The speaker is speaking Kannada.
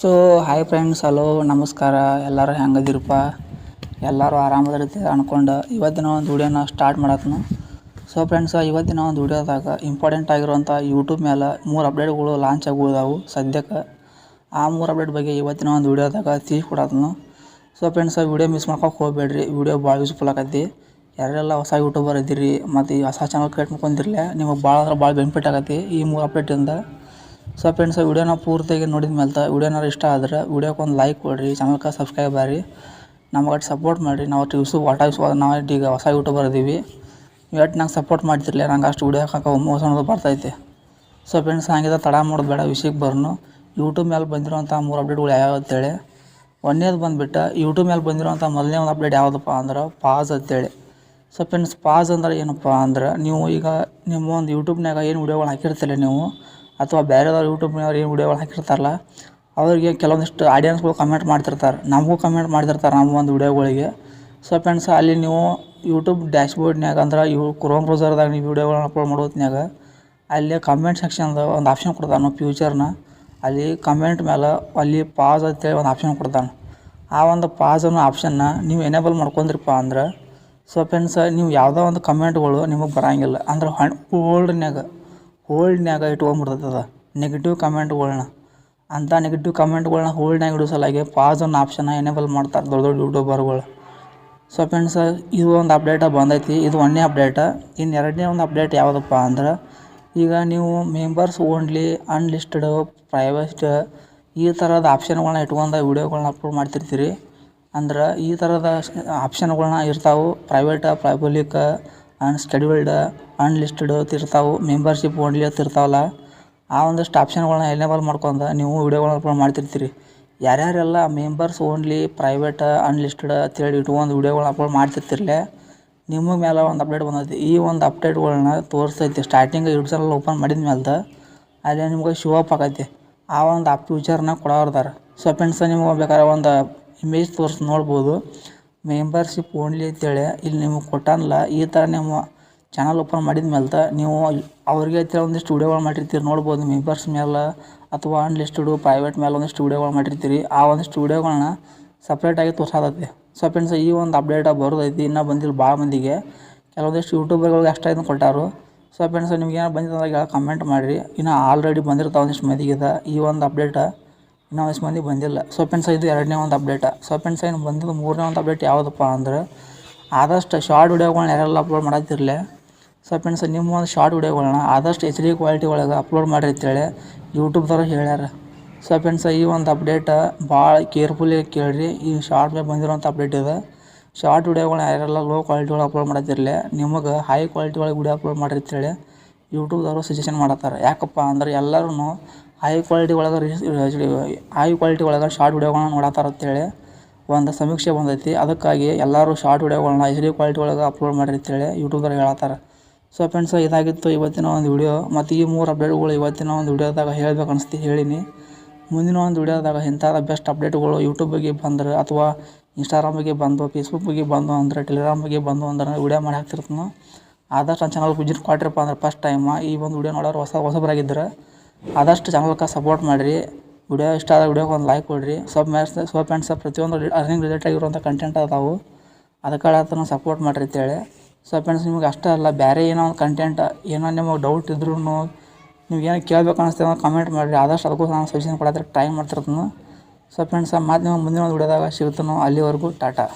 ಸೊ ಹಾಯ್ ಫ್ರೆಂಡ್ಸ್ ಹಲೋ ನಮಸ್ಕಾರ. ಎಲ್ಲರೂ ಹೆಂಗದಿರಪ್ಪ? ಎಲ್ಲರೂ ಆರಾಮದಿರುತ್ತೆ ಅಂದ್ಕೊಂಡು ಇವತ್ತಿನ ಒಂದು ವೀಡಿಯೋನ ಸ್ಟಾರ್ಟ್ ಮಾಡತ್ನು. ಸೊ ಫ್ರೆಂಡ್ಸ್ ಇವತ್ತಿನ ಒಂದು ವೀಡಿಯೋದಾಗ ಇಂಪಾರ್ಟೆಂಟ್ ಆಗಿರುವಂಥ ಯೂಟ್ಯೂಬ್ ಮೇಲೆ ಮೂರು ಅಪ್ಡೇಟ್ಗಳು ಲಾಂಚ್ ಆಗುವುದಾವು ಸದ್ಯಕ್ಕೆ. ಆ ಮೂರು ಅಪ್ಡೇಟ್ ಬಗ್ಗೆ ಇವತ್ತಿನ ಒಂದು ವೀಡಿಯೋದಾಗ ಕೊಡತ್ನು. ಸೊ ಫ್ರೆಂಡ್ಸ್ ವಿಡಿಯೋ ಮಿಸ್ ಮಾಡ್ಕೊಕ್ಕೆ ಹೋಗಬೇಡ್ರಿ. ವಿಡಿಯೋ ಭಾಳ ಯೂಸ್ಫುಲ್ ಆಗತ್ತೆ. ಯಾರೆಲ್ಲ ಹೊಸ ಯೂಟ್ಯೂಬರ್ ಇದ್ದೀರಿ, ಮತ್ತು ಈ ಹೊಸ ಚಾನಲ್ ಕ್ರಿಯೇಟ್ ಮಾಡ್ಕೊಂಡಿರಲಿಲ್ಲ ನಿಮಗೆ ಭಾಳ ಅಂದ್ರೆ ಭಾಳ ಬೆನಿಫಿಟ್ ಆಗತ್ತೆ ಈ ಮೂರು ಅಪ್ಡೇಟಿಂದ ಸೊ ಫ್ರೆಂಡ್ಸ್ ವಿಡಿಯೋನ ಪೂರ್ತಿಯಾಗಿ ನೋಡಿದ ಮೇಲೆ ವಿಡಿಯೋನಾರು ಇಷ್ಟ ಆದ್ರೆ ವಿಡಿಯೋಕ್ಕೆ ಒಂದು ಲೈಕ್ ಕೊಡಿರಿ ಚಾನಲ್ಗೆ ಸಬ್ಸ್ಕ್ರೈಬ್ ನಮಗೆ ಅಷ್ಟು ಸಪೋರ್ಟ್ ಮಾಡಿರಿ. ನಾವು ಯೂಸು ವಾಟ ನಾವು ಈಗ ಹೊಸ ಯೂಟ್ಯೂಬರ್ ಇದೀವಿ. ಒಟ್ಟು ನಂಗೆ ಸಪೋರ್ಟ್ ಮಾಡ್ತಿರ್ಲಿಲ್ಲ ನಂಗೆ ಅಷ್ಟು ವಿಡಿಯೋ ಹಾಕೋ ಮೋಸ ಅನ್ನೋದು ಬರ್ತೈತೆ. ಸೊ ಫ್ರೆಂಡ್ಸ್ ಹಂಗಿದ್ರೆ ತಡ ಮಾಡೋದು ಬೇಡ ವಿಷಯಕ್ಕೆ ಬರ್ನು. ಯೂಟ್ಯೂಬ್ ಮೇಲೆ ಬಂದಿರುವಂಥ ಮೂರು ಅಪ್ಡೇಟ್ಗಳು ಯಾವ್ಯಾವ ಅಂತೇಳಿ. ಒಂದನೇದು ಬಂದುಬಿಟ್ಟು ಯೂಟ್ಯೂಬ್ ಮೇಲೆ ಬಂದಿರುವಂಥ ಮೊದಲನೇ ಒಂದು ಅಪ್ಡೇಟ್ ಯಾವುದಪ್ಪ ಅಂದ್ರೆ ಪಾಸ್ ಅಂತೇಳಿ. ಸೊ ಫ್ರೆಂಡ್ಸ್ ಪಾಸ್ ಅಂದ್ರೆ ಏನಪ್ಪ ಅಂದ್ರೆ ನೀವು ಈಗ ನಿಮ್ಮ ಒಂದು ಯೂಟ್ಯೂಬ್ನಾಗ ಏನು ವಿಡಿಯೋಗಳು ಹಾಕಿರ್ತೀರ ನೀವು? ಅಥವಾ ಬೇರೆದವ್ರು ಯೂಟ್ಯೂಬ್ನವ್ರು ಏನು ವಿಡಿಯೋಗಳು ಹಾಕಿರ್ತಾರಲ್ಲ, ಅವರಿಗೆ ಕೆಲವೊಂದಿಷ್ಟು ಆಡಿಯನ್ಸ್ಗಳು ಕಮೆಂಟ್ ಮಾಡ್ತಿರ್ತಾರೆ. ನಮಗೂ ಕಮೆಂಟ್ ಮಾಡ್ತಿರ್ತಾರೆ ನಮ್ಮ ಒಂದು ವಿಡಿಯೋಗಳಿಗೆ ಸೊ ಫ್ರೆಂಡ್ಸ್ ಅಲ್ಲಿ ನೀವು ಯೂಟ್ಯೂಬ್ ಡ್ಯಾಶ್ಬೋರ್ಡ್ನ್ಯಾಗ ಅಂದ್ರೆ ಇವು ಕ್ರೋಮ್ ಬ್ರೌಸರ್ದಾಗ ನೀವು ವಿಡಿಯೋಗಳನ್ನ ಅಪ್ಲೋಡ್ ಮಾಡೋ ಹೊತ್ನ್ಯಾಗ ಅಲ್ಲಿ ಕಮೆಂಟ್ ಸೆಕ್ಷನ್ದ ಒಂದು ಆಪ್ಷನ್ ಕೊಡ್ತಾನೆ ಫ್ಯೂಚರ್ನ ಅಲ್ಲಿ ಕಮೆಂಟ್ ಮೇಲೆ ಅಲ್ಲಿ ಪಾಸ್ ಅಂತೇಳಿ ಒಂದು ಆಪ್ಷನ್ ಕೊಡ್ತಾನೆ. ಆ ಒಂದು ಪಾಸ್ ಅನ್ನೋ ಆಪ್ಷನ್ನ ನೀವು ಎನೇಬಲ್ ಮಾಡ್ಕೊಂಡ್ರಿಪ್ಪ ಅಂದ್ರೆ ಸೊ ಫ್ರೆಂಡ್ಸ್ ನೀವು ಯಾವುದೋ ಒಂದು ಕಮೆಂಟ್ಗಳು ನಿಮಗೆ ಬರಂಗಿಲ್ಲ. ಅಂದ್ರೆ ಹಣ್ ಹೋಲ್ಡ್ನ್ಯಾಗ ಹೋಲ್ಡ್ನ್ಯಾಗ ಇಟ್ಕೊಂಡ್ಬಿಡ್ತದ ನೆಗೆಟಿವ್ ಕಮೆಂಟ್ಗಳ್ನ ಅಂಥ ನೆಗೆಟಿವ್ ಕಮೆಂಟ್ಗಳ್ನ ಹೋಲ್ಡ್ನ್ಯಾಗ ಇಡೋ ಸಲುವಾಗಿ ಪಾಸ್ ಅನ್ನೋ ಆಪ್ಷನ್ನ ಎನೇಬಲ್ ಮಾಡ್ತಾರೆ ದೊಡ್ಡ ದೊಡ್ಡ ಯೂಟ್ಯೂಬರ್ಗಳು ಸೊ ಫ್ರೆಂಡ್ಸ್ ಇದು ಒಂದು ಅಪ್ಡೇಟ ಬಂದೈತಿ. ಇದು ಒಂದನೇ ಅಪ್ಡೇಟ ಇನ್ನು ಎರಡನೇ ಒಂದು ಅಪ್ಡೇಟ್ ಯಾವುದಪ್ಪ ಅಂದ್ರೆ, ಈಗ ನೀವು ಮೆಂಬರ್ಸ್ ಓನ್ಲಿ ಅನ್ಲಿಸ್ಟೆಡ್ ಪ್ರೈವೇಟ್ ಈ ಥರದ ಆಪ್ಷನ್ಗಳನ್ನ ಇಟ್ಕೊಂಡು ವೀಡಿಯೋಗಳನ್ನ ಅಪ್ಲೋಡ್ ಮಾಡ್ತಿರ್ತೀರಿ. ಅಂದ್ರೆ ಈ ಥರದ ಆಪ್ಷನ್ಗಳನ್ನ ಇರ್ತಾವೆ ಪ್ರೈವೇಟ ಪಬ್ಲಿಕ ಅನ್ಸ್ಕೆಡ್ಯೂಲ್ಡ್ ಅನ್ಲಿಸ್ಟೆಡ್ ಇರ್ತಾವೆ ಮೆಂಬರ್ಶಿಪ್ ಓನ್ಲಿ ಅಂತ ಇರ್ತಾವಲ್ಲ ಆ ಒಂದಷ್ಟು ಆಪ್ಷನ್ಗಳನ್ನ ಎನೇಬಲ್ ಮಾಡ್ಕೊಂಡು ನೀವು ವೀಡಿಯೋಗಳನ್ನ ಅಪ್ಲೋಡ್ ಮಾಡ್ತಿರ್ತೀರಿ. ಯಾರ್ಯಾರೆಲ್ಲ ಮೆಂಬರ್ಸ್ ಓನ್ಲಿ ಪ್ರೈವೇಟ್ ಅನ್ಲಿಸ್ಟೆಡ್ ಅಂತೇಳಿ ಇಟ್ಕೊಂಡು ವೀಡಿಯೋಗಳನ್ನ ಅಪ್ಲೋಡ್ ಮಾಡ್ತಿರ್ತಿರ್ಲೆ, ನಿಮ್ಮ ಮೇಲೆ ಒಂದು ಅಪ್ಡೇಟ್ ಬಂದೈತಿ. ಈ ಒಂದು ಅಪ್ಡೇಟ್ಗಳನ್ನ ತೋರಿಸ್ತೈತಿ ಸ್ಟಾರ್ಟಿಂಗ್ ಯೂಟ್ಯೂಬ್ ಓಪನ್ ಮಾಡಿದ ಮೇಲೆ ಅಲ್ಲಿ ನಿಮ್ಗೆ ಶೋ ಅಪ್ ಆಗೈತಿ. ಆ ಒಂದು ಆಪ್ ಫ್ಯೂಚರ್ನ ಕೊಡೋರ್ದಾರೆ. ಸೊ ಫ್ರೆಂಡ್ಸ್ ನಿಮ್ಗೆ ಬೇಕಾದ್ರೆ ಒಂದು ಇಮೇಜ್ ತೋರಿಸಿ ನೋಡ್ಬೋದು. ಮೆಂಬರ್ಶಿಪ್ ಓನ್ಲಿ ಅಂತೇಳಿ ಇಲ್ಲಿ ನಿಮಗೆ ಕೊಟ್ಟಾನಲ್ಲ, ಈ ಥರ ನೀವು ಚಾನಲ್ ಓಪನ್ ಮಾಡಿದ ಮೇಲೆ ನೀವು ಅವ್ರಿಗೆ ಅಂತೇಳಿ ಒಂದಿಷ್ಟು ಮಾಡಿರ್ತೀರಿ, ನೋಡ್ಬೋದು ಮೆಂಬರ್ಸ್ ಮೇಲೆ ಅಥವಾ ಅನ್ಲಿಸ್ಟೆಡು ಪ್ರೈವೇಟ್ ಮೇಲೆ ಒಂದಿಷ್ಟು ವೀಡಿಯೋಗಳು ಮಾಡಿರ್ತೀರಿ, ಆ ಒಂದಿಷ್ಟು ವೀಡಿಯೋಗಳನ್ನ ಸಪ್ರೇಟಾಗಿ ತೋರ್ಸತೈತಿ. ಸೊ ಫ್ರೆಂಡ್ಸ್ ಈ ಒಂದು ಅಪ್ಡೇಟ ಬರೋದೈತಿ, ಇನ್ನೂ ಬಂದಿಲ್ಲ ಭಾಳ ಮಂದಿಗೆ. ಕೆಲವೊಂದಿಷ್ಟು ಯೂಟ್ಯೂಬರ್ಗಳಿಗೆ ಅಷ್ಟೇ ಇದನ್ನು ಕೊಟ್ಟಾರು. ಸೊ ಫ್ರೆಂಡ್ಸ್ ನಿಮ್ಗೆ ಏನೋ ಬಂದಿದೆ ಕಮೆಂಟ್ ಮಾಡಿರಿ. ಇನ್ನು ಆಲ್ರೆಡಿ ಬಂದಿರ್ತಾವೆ ಒಂದಿಷ್ಟು ಮಂದಿಗೆ ಈ ಒಂದು ಅಪ್ಡೇಟ ಇನ್ನೂ ಒಂದಿಷ್ಟು ಮಂದಿ ಬಂದಿಲ್ಲ. ಸೊ ಫ್ರೆಂಡ್ಸ್ ಇದು ಎರಡನೇ ಒಂದು ಅಪ್ಡೇಟ ಸೊ ಫ್ರೆಂಡ್ಸ್ ಬಂದಿದ್ದು ಮೂರನೇ ಒಂದು ಅಪ್ಡೇಟ್ ಯಾವುದಪ್ಪ ಅಂದ್ರೆ, ಆದಷ್ಟು ಶಾರ್ಟ್ ವೀಡಿಯೋಗಳನ್ನ ಯಾರೆಲ್ಲ ಅಪ್ಲೋಡ್ ಮಾಡತ್ತಿರಲಿ ಸೊ ಫ್ರೆಂಡ್ಸ್ ನಿಮ್ಮ ಒಂದು ಶಾರ್ಟ್ ವೀಡಿಯೋಗಳನ್ನ ಆದಷ್ಟು ಎಚ್ ಡಿ ಕ್ವಾಲಿಟಿ ಒಳಗೆ ಅಪ್ಲೋಡ್ ಮಾಡಿರಿ ಅಂತೇಳಿ ಯೂಟ್ಯೂಬ್ದವ್ರು ಹೇಳ್ಯಾರ. ಸೊ ಫ್ರೆಂಡ್ಸ್ ಈ ಒಂದು ಅಪ್ಡೇಟ ಭಾಳ ಕೇರ್ಫುಲಿ ಕೇಳಿರಿ. ಈ ಶಾರ್ಟ್ ಮೇಲೆ ಬಂದಿರೋಂಥ ಅಪ್ಡೇಟ್ ಇದೆ. ಶಾರ್ಟ್ ವೀಡಿಯೋಗಳನ್ನ ಯಾರೆಲ್ಲ ಲೋ ಕ್ವಾಲಿಟಿ ಒಳಗೆ ಅಪ್ಲೋಡ್ ಮಾಡತ್ತಿರಲಿ ನಿಮಗೆ ಹೈ ಕ್ವಾಲಿಟಿ ಒಳಗೆ ವೀಡಿಯೋ ಅಪ್ಲೋಡ್ ಮಾಡಿರಿ ಅಂತೇಳಿ ಯೂಟ್ಯೂಬ್ದವರು ಸಜೆಷನ್ ಮಾಡತ್ತಾರೆ. ಯಾಕಪ್ಪ ಅಂದ್ರೆ ಎಲ್ಲರೂ ಹೈ ಕ್ವಾಲಿಟಿ ಒಳಗೆ ಹೈ ಕ್ವಾಲಿಟಿ ಒಳಗೆ ಶಾರ್ಟ್ ವೀಡಿಯೋಗಳನ್ನ ನೋಡತ್ತಾರ ಅಂತೇಳಿ ಒಂದು ಸಮೀಕ್ಷೆ ಬಂದೈತಿ. ಅದಕ್ಕಾಗಿ ಎಲ್ಲರೂ ಶಾರ್ಟ್ ವೀಡಿಯೋಗಳನ್ನ ಎಚ್ ಡಿ ಕ್ವಾಲಿಟಿ ಒಳಗೆ ಅಪ್ಲೋಡ್ ಮಾಡಿರಿ ಅಂತೇಳಿ ಯೂಟ್ಯೂಬ್ದಾಗ ಹೇಳತ್ತಾರೆ ಸೊ ಫ್ರೆಂಡ್ಸ್ ಇದಾಗಿತ್ತು ಇವತ್ತಿನ ಒಂದು ವಿಡಿಯೋ ಮತ್ತು ಈ ಮೂರು ಅಪ್ಡೇಟ್ಗಳು ಇವತ್ತಿನ ಒಂದು ವಿಡಿಯೋದಾಗ ಹೇಳಬೇಕು ಅನಿಸ್ತಿ ಹೇಳಿನಿ. ಮುಂದಿನ ಒಂದು ವಿಡಿಯೋದಾಗ ಇಂಥದ ಬೆಸ್ಟ್ ಅಪ್ಡೇಟ್ಗಳು ಯೂಟ್ಯೂಬ್ ಬಗ್ಗೆ ಬಂದ್ರೆ ಅಥವಾ ಇನ್ಸ್ಟಾಗ್ರಾಮ್ ಬಗ್ಗೆ ಬಂದು ಫೇಸ್ಬುಕ್ ಬಗ್ಗೆ ಬಂದು ಅಂದ್ರೆ ಟೆಲಿಗ್ರಾಮ್ ಬಗ್ಗೆ ಬಂದು ಅಂದ್ರೆ ವಿಡಿಯೋ ಮಾಡಿ ಹಾಕ್ತಿರ್ತೀನಿ. ಆದಷ್ಟು ನನ್ನ ಚಾನಲ್ ವಿಸಿಟ್ ಕೊಟ್ಟಿರಪ್ಪ ಅಂದ್ರೆ ಫಸ್ಟ್ ಟೈಮ್ ಈ ಒಂದು ವಿಡಿಯೋ ನೋಡೋರು ಹೊಸ ಹೊಸಬರಾಗಿದ್ದರೆ ಆದಷ್ಟು ಚಾನಲ್ಗೆ ಸಪೋರ್ಟ್ ಮಾಡಿರಿ. ವಿಡಿಯೋ ಇಷ್ಟ ಆದ ವಿಡಿಯೋಗೆ ಒಂದು ಲೈಕ್ ಕೊಡಿರಿ. ಸಬ್ ಮ್ಯಾಚ್ ಸೋಪ್ ಸ್ವಲ್ಪ ಪ್ರತಿಯೊಂದು ಅರ್ನಿಂಗ್ ರಿಲೇಟ್ ಆಗಿರುವಂಥ ಕಂಟೆಂಟ್ ಅದಾವು. ಅದಕ್ಕೆ ಸಪೋರ್ಟ್ ಮಾಡಿರಿ ಅಂತೇಳಿ. ಸೊ ಫ್ರೆಂಡ್ಸ್ ನಿಮ್ಗೆ ಅಷ್ಟೇ ಅಲ್ಲ ಬೇರೆ ಏನೋ ಒಂದು ಕಂಟೆಂಟ್ ಏನೋ ನಿಮಗೆ ಡೌಟ್ ಇದ್ರೂ ನೀವು ಏನೋ ಕೇಳ್ಬೇಕು ಅಂತ ಕಮೆಂಟ್ ಮಾಡಿರಿ. ಆದಷ್ಟು ಅದಕ್ಕೂ ನಾನು ಸಜೆಷನ್ ಕೊಡೋದಕ್ಕೆ ಟ್ರೈ ಮಾಡ್ತಿರ್ತೀನಿ. ಸೊ ಫ್ರೆಂಡ್ಸ್ ನೀವು ಮುಂದಿನ ಒಂದು ವಿಡಿಯೋದಾಗ ಸಿಗುತ್ತೋ ಅಲ್ಲಿವರೆಗೂ, ಟಾಟಾ.